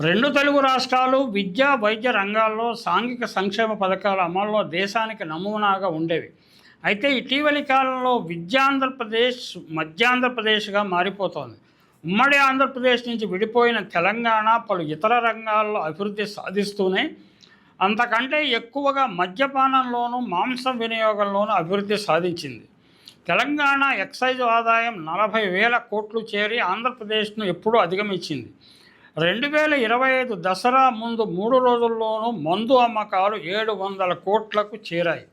రెండు తెలుగు రాష్ట్రాలు విద్యా వైద్య రంగాల్లో సాంఘిక సంక్షేమ పథకాల అమల్లో దేశానికి నమూనాగా ఉండేవి. అయితే ఇటీవలి కాలంలో విద్యాంధ్రప్రదేశ్ మధ్యాంధ్రప్రదేశ్గా మారిపోతోంది. ఉమ్మడి ఆంధ్రప్రదేశ్ నుంచి విడిపోయిన తెలంగాణ పలు ఇతర రంగాల్లో అభివృద్ధి సాధిస్తూనే అంతకంటే ఎక్కువగా మద్యపానంలోనూ మాంసం వినియోగంలోనూ అభివృద్ధి సాధించింది. తెలంగాణ ఎక్సైజ్ ఆదాయం నలభై వేల కోట్లు చేరి ఆంధ్రప్రదేశ్ను ఎప్పుడూ అధిగమించింది. రెండు వేల ఇరవై ఐదు దసరా ముందు మూడు రోజుల్లోనూ మందు అమ్మకాలు ఏడు వందల కోట్లకు చేరాయి.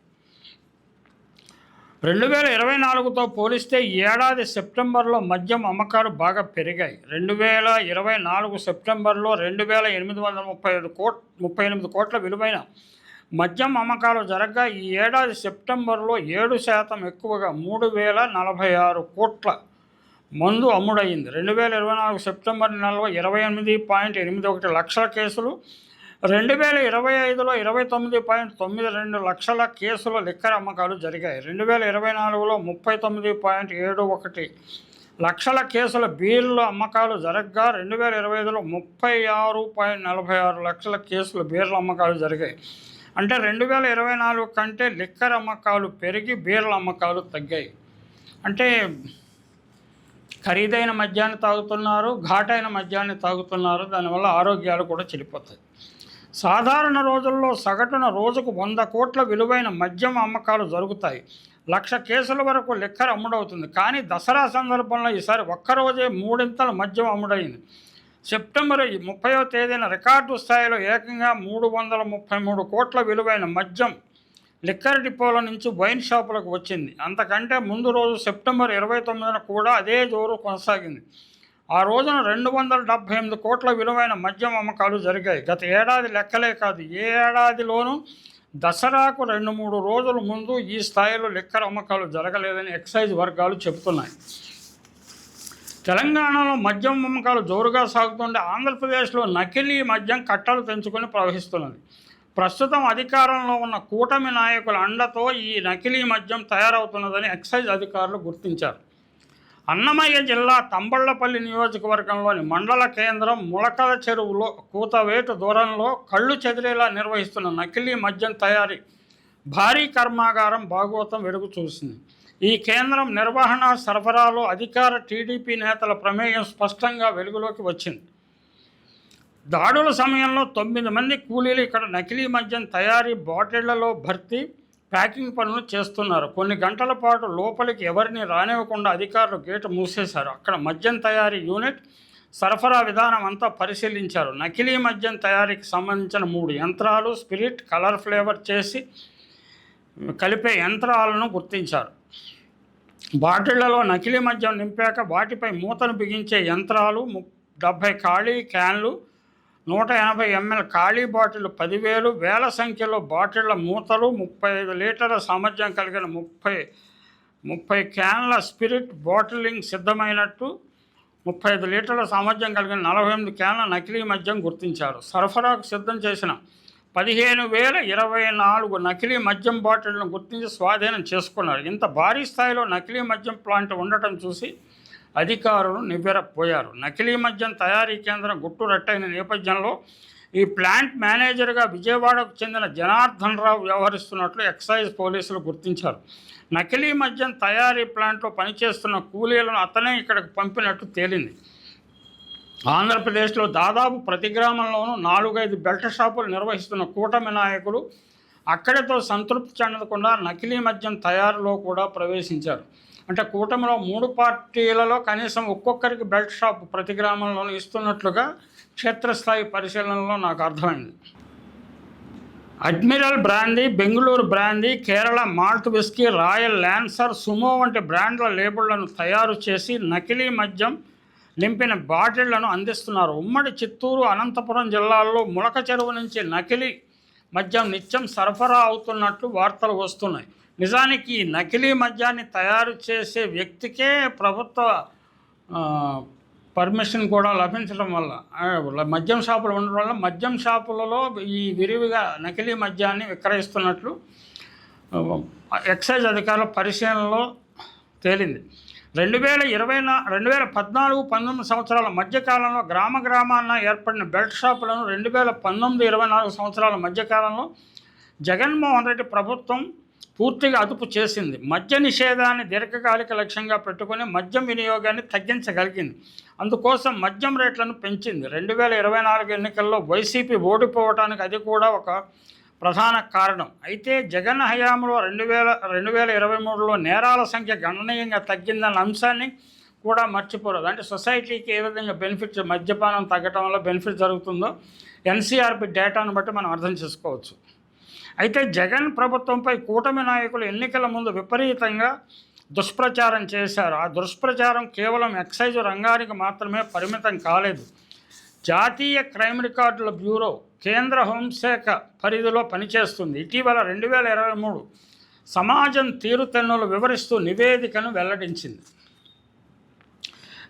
రెండు వేల ఇరవై నాలుగుతో పోలిస్తే ఏడాది సెప్టెంబర్లో మద్యం అమ్మకాలు బాగా పెరిగాయి. రెండు వేల ఇరవై నాలుగు సెప్టెంబర్లో రెండు వేల ఎనిమిది వందల ముప్పై ఐదు కోట్ ముప్పై ఎనిమిది కోట్ల విలువైన మద్యం అమ్మకాలు జరగగా. ఈ ఏడాది సెప్టెంబర్లో ఏడు శాతం ఎక్కువగా మూడు వేల నలభై ఆరు కోట్ల మందు అమ్ముడయింది. రెండు వేల ఇరవై నాలుగు సెప్టెంబర్ నెలలో ఇరవై ఎనిమిది పాయింట్ ఎనిమిది ఒకటి లక్షల కేసులు రెండు వేల ఇరవై ఐదులో ఇరవై తొమ్మిది పాయింట్ తొమ్మిది రెండు లక్షల కేసుల లిక్కర్ అమ్మకాలు జరిగాయి. రెండు వేల ఇరవై నాలుగులో ముప్పై తొమ్మిది పాయింట్ ఏడు ఒకటి లక్షల కేసుల బీర్ల అమ్మకాలు జరగగా. రెండు వేల ఇరవై ఐదులో ముప్పై ఆరు పాయింట్ నలభై ఆరు లక్షల కేసుల బీర్ల అమ్మకాలు జరిగాయి. అంటే రెండు వేల ఇరవై నాలుగు కంటే లిక్కర్ అమ్మకాలు పెరిగి బీర్ల అమ్మకాలు తగ్గాయి. అంటే ఖరీదైన మద్యాన్ని తాగుతున్నారు ఘాటైన మద్యాన్ని తాగుతున్నారు దానివల్ల ఆరోగ్యాలు కూడా చెడిపోతాయి. సాధారణ రోజుల్లో సగటున రోజుకు వంద కోట్ల విలువైన మద్యం అమ్మకాలు జరుగుతాయి. లక్ష కేసుల వరకు లెక్కర అమ్ముడవుతుంది. కానీ దసరా సందర్భంలో ఈసారి ఒక్కరోజే మూడింతల మద్యం అమ్ముడైంది. సెప్టెంబర్ ముప్పయో తేదీన రికార్డు స్థాయిలో ఏకంగా మూడు వందల ముప్పై మూడు కోట్ల విలువైన మద్యం లిక్కర్ డిపోల నుంచి వైన్ షాపులకు వచ్చింది. అంతకంటే ముందు రోజు సెప్టెంబర్ ఇరవై తొమ్మిదిన కూడా అదే జోరు కొనసాగింది. ఆ రోజున రెండు వందల డెబ్భై ఎనిమిది కోట్ల విలువైన మద్యం అమ్మకాలు జరిగాయి. గత ఏడాది లెక్కలే కాదు ఏ ఏడాదిలోనూ దసరాకు రెండు మూడు రోజుల ముందు ఈ స్థాయిలో లిక్కర్ అమ్మకాలు జరగలేదని ఎక్సైజ్ వర్గాలు చెబుతున్నాయి. తెలంగాణలో మద్యం అమ్మకాలు జోరుగా సాగుతుంటే ఆంధ్రప్రదేశ్లో నకిలీ మద్యం కట్టలు తెంచుకొని ప్రవహిస్తున్నది. ప్రస్తుతం అధికారంలో ఉన్న కూటమి నాయకుల అండతో ఈ నకిలీ మద్యం తయారవుతున్నదని ఎక్సైజ్ అధికారులు గుర్తించారు. అన్నమయ్య జిల్లా తంబళ్ళపల్లి నియోజకవర్గంలోని మండల కేంద్రం ములకల చెరువులో కూతవేటు దూరంలో కళ్ళు చెదిరేలా నిర్వహిస్తున్న నకిలీ మద్యం తయారీ భారీ కర్మాగారం భాగవతం వెలుగు చూసింది. ఈ కేంద్రం నిర్వహణ సరఫరాలో అధికార టీడీపీ నేతల ప్రమేయం స్పష్టంగా వెలుగులోకి వచ్చింది. దాడుల సమయంలో తొమ్మిది మంది కూలీలు ఇక్కడ నకిలీ మద్యం తయారీ బాటిళ్ళలో భర్తీ ప్యాకింగ్ పనులు చేస్తున్నారు. కొన్ని గంటల పాటు లోపలికి ఎవరిని రానివ్వకుండా అధికారులు గేటు మూసేశారు. అక్కడ మద్యం తయారీ యూనిట్ సరఫరా విధానం అంతా పరిశీలించారు. నకిలీ మద్యం తయారీకి సంబంధించిన మూడు యంత్రాలు స్పిరిట్ కలర్ ఫ్లేవర్ చేసి కలిపే యంత్రాలను గుర్తించారు. బాటిళ్ళలో నకిలీ మద్యం నింపాక వాటిపై మూతను బిగించే యంత్రాలు ము డెబ్భై ఖాళీ క్యాన్లు నూట ఎనభై ఎంఎల్ ఖాళీ బాటిల్ పదివేలు వేల సంఖ్యలో బాటిళ్ళ మూతలు ముప్పై ఐదు లీటర్ల సామర్థ్యం కలిగిన ముప్పై ముప్పై క్యాన్ల స్పిరిట్ బాటిలింగ్ సిద్ధమైనట్టు ముప్పై ఐదు లీటర్ల సామర్థ్యం కలిగిన నలభై ఎనిమిది క్యాన్ల నకిలీ మద్యం గుర్తించారు. సరఫరాకు సిద్ధం చేసిన పదిహేను వేల ఇరవై నాలుగు నకిలీ మద్యం బాటిళ్ళను గుర్తించి స్వాధీనం చేసుకున్నారు. ఇంత భారీ స్థాయిలో నకిలీ మద్యం ప్లాంట్ ఉండటం చూసి అధికారులు నివ్వెరపోయారు. నకిలీ మద్యం తయారీ కేంద్రం గుట్టు రట్టయిన నేపథ్యంలో ఈ ప్లాంట్ మేనేజర్గా విజయవాడకు చెందిన జనార్దన్ రావు వ్యవహరిస్తున్నట్లు ఎక్సైజ్ పోలీసులు గుర్తించారు. నకిలీ మద్యం తయారీ ప్లాంట్లో పనిచేస్తున్న కూలీలను అతనే ఇక్కడికి పంపినట్టు తేలింది. ఆంధ్రప్రదేశ్లో దాదాపు ప్రతి గ్రామంలోనూ నాలుగైదు బెల్ట్ షాపులు నిర్వహిస్తున్న కూటమి నాయకులు అక్కడితో సంతృప్తి చెందకుండా నకిలీ మద్యం తయారులో కూడా ప్రవేశించారు. అంటే కూటమిలో మూడు పార్టీలలో కనీసం ఒక్కొక్కరికి బెల్ట్ షాప్ ప్రతి గ్రామంలోనూ ఇస్తున్నట్లుగా క్షేత్రస్థాయి పరిశీలనలో నాకు అర్థమైంది. Admiral brandy Bengaluru brandy Kerala malt whisky royal lancer Sumo వంటి బ్రాండ్ల లేబుళ్ళను తయారు చేసి నకిలీ మద్యం నింపిన బాటిళ్ళను అందిస్తున్నారు. ఉమ్మడి చిత్తూరు అనంతపురం జిల్లాల్లో ములక చెరువు నుంచి నకిలీ మద్యం నిత్యం సరఫరా అవుతున్నట్లు వార్తలు వస్తున్నాయి. నిజానికి ఈ నకిలీ మద్యాన్ని తయారు చేసే వ్యక్తికే ప్రభుత్వ పర్మిషన్ కూడా లభించడం వల్ల మద్యం షాపులు ఉండడం వల్ల మద్యం షాపులలో ఈ విరివిగా నకిలీ మద్యాన్ని విక్రయిస్తున్నట్లు ఎక్సైజ్ అధికారుల పరిశీలనలో తేలింది. రెండు వేల ఇరవై నా రెండు వేల పద్నాలుగు పంతొమ్మిది సంవత్సరాల మధ్యకాలంలో గ్రామ గ్రామాన ఏర్పడిన బెల్ట్ షాపులను రెండు వేల పంతొమ్మిది ఇరవై నాలుగు సంవత్సరాల మధ్యకాలంలో జగన్మోహన్ రెడ్డి ప్రభుత్వం పూర్తిగా అదుపు చేసింది. మద్య నిషేధాన్ని దీర్ఘకాలిక లక్ష్యంగా పెట్టుకుని మద్యం వినియోగాన్ని తగ్గించగలిగింది. అందుకోసం మద్యం రేట్లను పెంచింది. రెండు వేల ఇరవై నాలుగు ఎన్నికల్లో వైసీపీ ఓడిపోవడానికి అది కూడా ఒక ప్రధాన కారణం. అయితే జగన్ హయాంలో రెండు వేల రెండు వేల ఇరవై మూడులో నేరాల సంఖ్య గణనీయంగా తగ్గిందన్న అంశాన్ని కూడా మర్చిపోరాదు. అంటే సొసైటీకి ఏ విధంగా బెనిఫిట్స్ మద్యపానం తగ్గటం వల్ల బెనిఫిట్ జరుగుతుందో ఎన్సీఆర్పి డేటాను బట్టి మనం అర్థం చేసుకోవచ్చు. అయితే జగన్ ప్రభుత్వంపై కూటమి నాయకులు ఎన్నికల ముందు విపరీతంగా దుష్ప్రచారం చేశారు. ఆ దుష్ప్రచారం కేవలం ఎక్సైజ్ రంగానికి మాత్రమే పరిమితం కాలేదు. జాతీయ క్రైమ్ రికార్డుల బ్యూరో కేంద్ర హోంశాఖ పరిధిలో పనిచేస్తుంది. ఇటీవల రెండు వేల ఇరవై మూడు సమాజం తీరుతెన్నులు వివరిస్తూ నివేదికను వెల్లడించింది.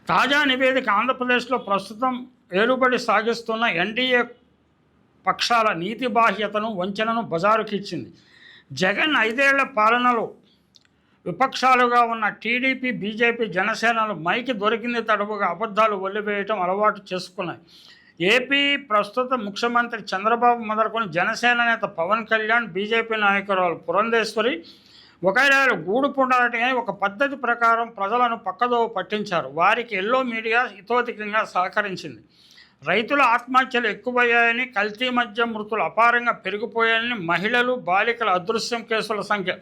తాజా నివేదిక ఆంధ్రప్రదేశ్లో ప్రస్తుతం ఏలుబడి సాగిస్తున్న ఎన్డీఏ పక్షాల నీతి బాహ్యతను వంచనను బజారుకిచ్చింది జగన్ ఐదేళ్ళ పాలనలో విపక్షాలుగా ఉన్న టీడీపీ బీజేపీ జనసేనలు మైకి దొరికింది తడుపుగా అబద్ధాలు వల్లివేయటం అలవాటు చేసుకున్నాయి. ఏపీ ప్రస్తుత ముఖ్యమంత్రి చంద్రబాబు మొదలుకొని జనసేన నేత పవన్ కళ్యాణ్ బీజేపీ నాయకురాలు పురంధేశ్వరి ఒకవేళ గూడు పుండాలని ఒక పద్ధతి ప్రకారం ప్రజలను పక్కదోవ పట్టించారు. వారికి ఎల్లో మీడియా హితోధికంగా సహకరించింది. రైతుల ఆత్మహత్యలు ఎక్కువయ్యాయని కల్తీ మద్యం మృతులు అపారంగా పెరిగిపోయాయని మహిళలు బాలికల అదృశ్యం కేసుల సంఖ్య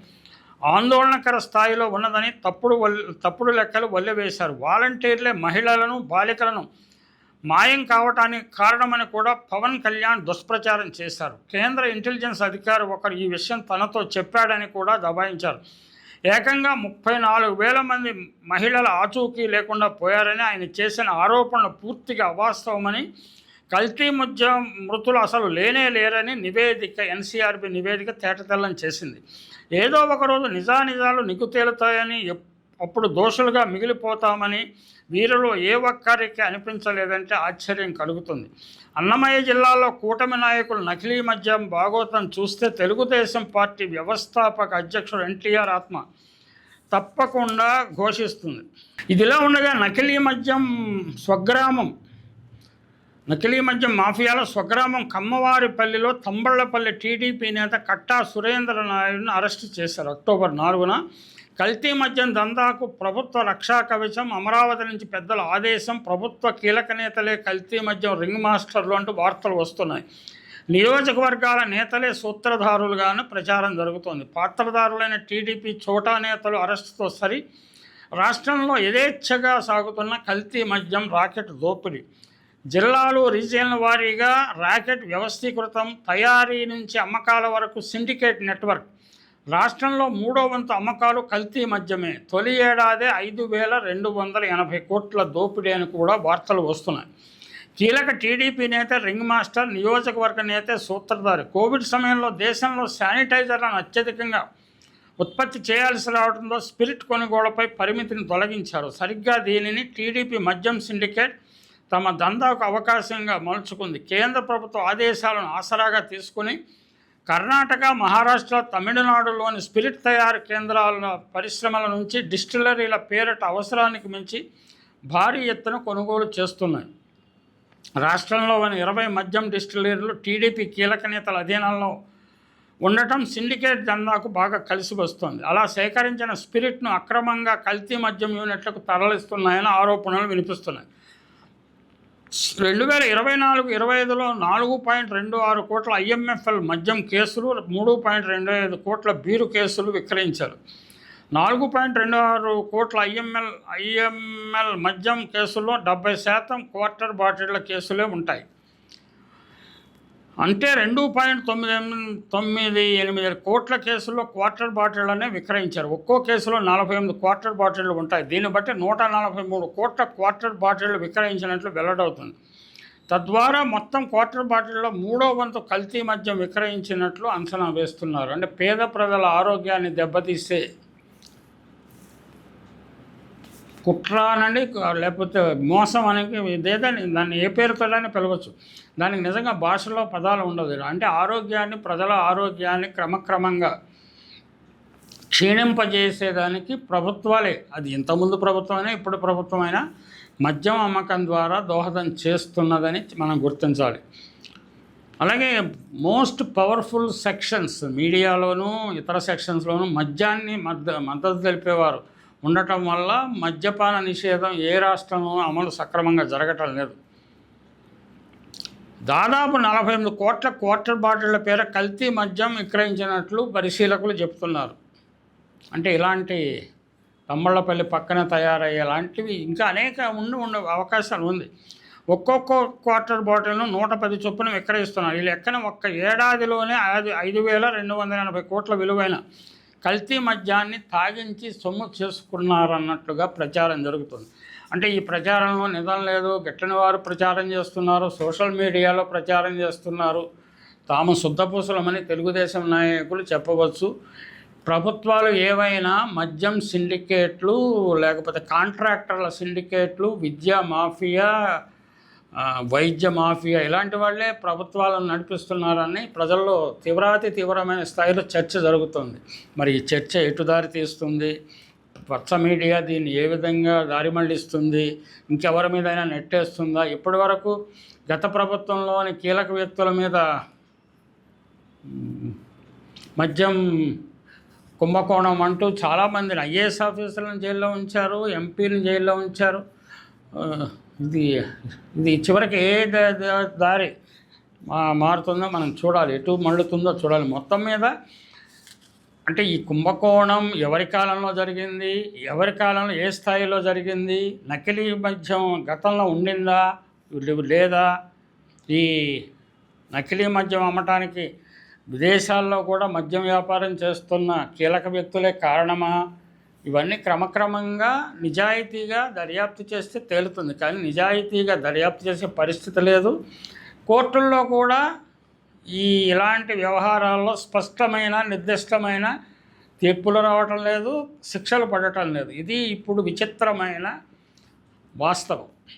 ఆందోళనకర స్థాయిలో ఉన్నదని తప్పుడు తప్పుడు లెక్కలు వల్లవేశారు. వాలంటీర్లే మహిళలను బాలికలను మాయం కావటానికి కారణమని కూడా పవన్ కళ్యాణ్ దుష్ప్రచారం చేశారు. కేంద్ర ఇంటెలిజెన్స్ అధికారి ఒకరు ఈ విషయం తనతో చెప్పాడని కూడా దబాయించారు. ఏకంగా ముప్పై నాలుగు వేల మంది మహిళల ఆచూకీ లేకుండా పోయారని ఆయన చేసిన ఆరోపణలు పూర్తిగా అవాస్తవమని కల్తీ మధ్య మృతులు అసలు లేనే లేరని నివేదిక ఎన్సీఆర్బి నివేదిక తేటతెల్లం చేసింది. ఏదో ఒకరోజు నిజానిజాలు నిగ్గు తేలుతాయని ఎప్- అప్పుడు దోషులుగా మిగిలిపోతామని వీరిలో ఏ ఒక్కరికి అనిపించలేదంటే ఆశ్చర్యం కలుగుతుంది. అన్నమయ్య జిల్లాలో కూటమి నాయకులు నకిలీ మద్యం భాగోతం చూస్తే తెలుగుదేశం పార్టీ వ్యవస్థాపక అధ్యక్షుడు ఎన్టీఆర్ ఆత్మ తప్పకుండా ఘోషిస్తుంది. ఇదిలా ఉండగా నకిలీ మద్యం స్వగ్రామం నకిలీ మద్యం మాఫియాలో స్వగ్రామం కమ్మవారిపల్లిలో తంబళ్ళపల్లి టీడీపీ నేత కట్టా సురేంద్ర నాయుడును అరెస్టు చేశారు అక్టోబర్ నాలుగున. కల్తీ మద్యం దందాకు ప్రభుత్వ రక్షా కవచం అమరావతి నుంచి పెద్దల ఆదేశం ప్రభుత్వ కీలక నేతలే కల్తీ మద్యం రింగ్ మాస్టర్లు అంటూ వార్తలు వస్తున్నాయి. నియోజకవర్గాల నేతలే సూత్రధారులుగాను ప్రచారం జరుగుతోంది. పాత్రధారులైన టీడీపీ చోటా నేతలు అరెస్టుతో సరి రాష్ట్రంలో యథేచ్ఛగా సాగుతున్న కల్తీ మద్యం రాకెట్ దోపిడీ. జిల్లాలు రీజియన్ల వారీగా రాకెట్ వ్యవస్థీకృతం తయారీ నుంచి అమ్మకాల వరకు సిండికేట్ నెట్వర్క్ రాష్ట్రంలో మూడో వంతు అమ్మకాలు కల్తీ మద్యమే తొలి ఏడాదే ఐదు వేల రెండు వందల ఎనభై కోట్ల దోపిడీ అని కూడా వార్తలు వస్తున్నాయి. కీలక టీడీపీ నేత రింగ్ మాస్టర్ నియోజకవర్గ నేత సూత్రధారి. కోవిడ్ సమయంలో దేశంలో శానిటైజర్లను అత్యధికంగా ఉత్పత్తి చేయాల్సి రావడంతో స్పిరిట్ కొనుగోళ్ళపై పరిమితిని తొలగించారు. సరిగ్గా దీనిని టీడీపీ మద్యం సిండికేట్ తమ దందాకు అవకాశంగా మలుచుకుంది. కేంద్ర ప్రభుత్వ ఆదేశాలను ఆసరాగా తీసుకుని కర్ణాటక మహారాష్ట్ర తమిళనాడులోని స్పిరిట్ తయారు కేంద్రాల పరిశ్రమల నుంచి డిస్టిలరీల పేరిట అవసరానికి మించి భారీ ఎత్తున కొనుగోలు చేస్తున్నాయి. రాష్ట్రంలోని ఇరవై మద్యం డిస్టిలరీలు టీడీపీ కీలక నేతల అధీనంలో ఉండటం సిండికేట్ దందాకు బాగా కలిసి వస్తోంది. అలా సేకరించిన స్పిరిట్ను అక్రమంగా కల్తీ మద్యం యూనిట్లకు తరలిస్తున్నాయని ఆరోపణలు వినిపిస్తున్నాయి. రెండు వేల ఇరవై నాలుగు ఇరవై ఐదులో నాలుగు పాయింట్ రెండు ఆరు కోట్ల ఐఎంఎఫ్ఎల్ మద్యం కేసులు మూడు పాయింట్ రెండు ఐదు కోట్ల బీరు కేసులు విక్రయించారు. నాలుగు పాయింట్ రెండు ఆరు కోట్ల ఐఎంఎల్ ఐఎంఎల్ మద్యం కేసుల్లో డెబ్బై శాతం క్వార్టర్ బాటిళ్ళ కేసులే ఉంటాయి. అంటే రెండు పాయింట్ తొమ్మిది తొమ్మిది ఎనిమిది కోట్ల కేసుల్లో క్వార్టర్ బాటిళ్ళనే విక్రయించారు. ఒక్కో కేసులో నలభై ఎనిమిది క్వార్టర్ బాటిళ్ళు ఉంటాయి. దీన్ని బట్టి నూట నలభై మూడు కోట్ల క్వార్టర్ బాటిళ్ళు విక్రయించినట్లు వెల్లడవుతుంది. తద్వారా మొత్తం క్వార్టర్ బాటిల్లో మూడో వంతు కల్తీ మద్యం విక్రయించినట్లు అంచనా వేస్తున్నారు. అంటే పేద ప్రజల ఆరోగ్యాన్ని దెబ్బతీసే కుట్ర అనండి లేకపోతే మోసం అనేది ఇదేదని దాన్ని ఏ పేరుతోనే పిలవచ్చు. దానికి నిజంగా భాషలో పదాలు ఉండదు. అంటే ఆరోగ్యాన్ని ప్రజల ఆరోగ్యాన్ని క్రమక్రమంగా క్షీణింపజేసేదానికి ప్రభుత్వాలే. అది ఇంతకుముందు ప్రభుత్వమైనా ఇప్పుడు ప్రభుత్వమైనా మద్యం అమ్మకం ద్వారా దోహదం చేస్తున్నదని మనం గుర్తించాలి. అలాగే మోస్ట్ పవర్ఫుల్ సెక్షన్స్ మీడియాలోనూ ఇతర సెక్షన్స్లోనూ మద్యాన్ని మద్ద మద్దతు తెలిపేవారు. ఉండటం వల్ల మద్యపాన నిషేధం ఏ రాష్ట్రంలోనూ అమలు సక్రమంగా జరగటం లేదు. దాదాపు నలభై ఎనిమిది కోట్ల క్వార్టర్ బాటిళ్ళ పేర కల్తీ మద్యం విక్రయించినట్లు పరిశీలకులు చెప్తున్నారు అంటే ఇలాంటి తమ్మళ్ళపల్లి పక్కన తయారయ్యే లాంటివి ఇంకా అనేక ఉండి ఉండే అవకాశాలు ఉంది. ఒక్కొక్క క్వార్టర్ బాటిల్ను నూట పది చొప్పున విక్రయిస్తున్నారు. ఈ లెక్కన ఒక్క ఏడాదిలోనే ఐదు ఐదు వేల రెండు వందల ఎనభై కోట్ల విలువైన కల్తీ మద్యాన్ని తాగించి సొమ్ము చేసుకున్నారన్నట్లుగా ప్రచారం జరుగుతుంది. అంటే ఈ ప్రచారంలో నిజం లేదు. గిట్టని వారు ప్రచారం చేస్తున్నారు. సోషల్ మీడియాలో ప్రచారం చేస్తున్నారు. తాము శుద్ధపూసలమని తెలుగుదేశం నాయకులు చెప్పవచ్చు. ప్రభుత్వాలు ఏవైనా మద్యం సిండికేట్లు లేకపోతే కాంట్రాక్టర్ల సిండికేట్లు విద్యా మాఫియా వైద్య మాఫియా ఇలాంటి వాళ్ళే ప్రభుత్వాలను నడిపిస్తున్నారని ప్రజల్లో తీవ్రాతి తీవ్రమైన స్థాయిలో చర్చ జరుగుతుంది. మరి ఈ చర్చ ఎటు దారి తీస్తుంది? పచ్చ మీడియా దీన్ని ఏ విధంగా దారి మళ్ళిస్తుంది? ఇంకెవరి మీదైనా నెట్టేస్తుందా? ఇప్పటి వరకు గత ప్రభుత్వంలోని కీలక వ్యక్తుల మీద మద్యం కుంభకోణం అంటూ చాలామందిని ఐఏఎస్ ఆఫీసర్లను జైల్లో ఉంచారు ఎంపీని జైల్లో ఉంచారు. ఇది ఇది చివరికి ఏ దారి మారుతుందో మనం చూడాలి. ఎటు మళ్ళుతుందో చూడాలి. మొత్తం మీద అంటే ఈ కుంభకోణం ఎవరి కాలంలో జరిగింది? ఎవరి కాలంలో ఏ స్థాయిలో జరిగింది? నకిలీ మద్యం గతంలో ఉండిందా? లేదా ఈ నకిలీ మద్యం అమ్మటానికి విదేశాల్లో కూడా మద్యం వ్యాపారం చేస్తున్న కీలక వ్యక్తులే కారణమా? ఇవన్నీ క్రమక్రమంగా నిజాయితీగా దర్యాప్తు చేస్తే తేలుతుంది. కానీ నిజాయితీగా దర్యాప్తు చేసే పరిస్థితి లేదు. కోర్టుల్లో కూడా ఈ ఇలాంటి వ్యవహారాల్లో స్పష్టమైన నిర్దిష్టమైన తీర్పులు రావటం లేదు శిక్షలు పడటం లేదు. ఇది ఇప్పుడు విచిత్రమైన వాస్తవం.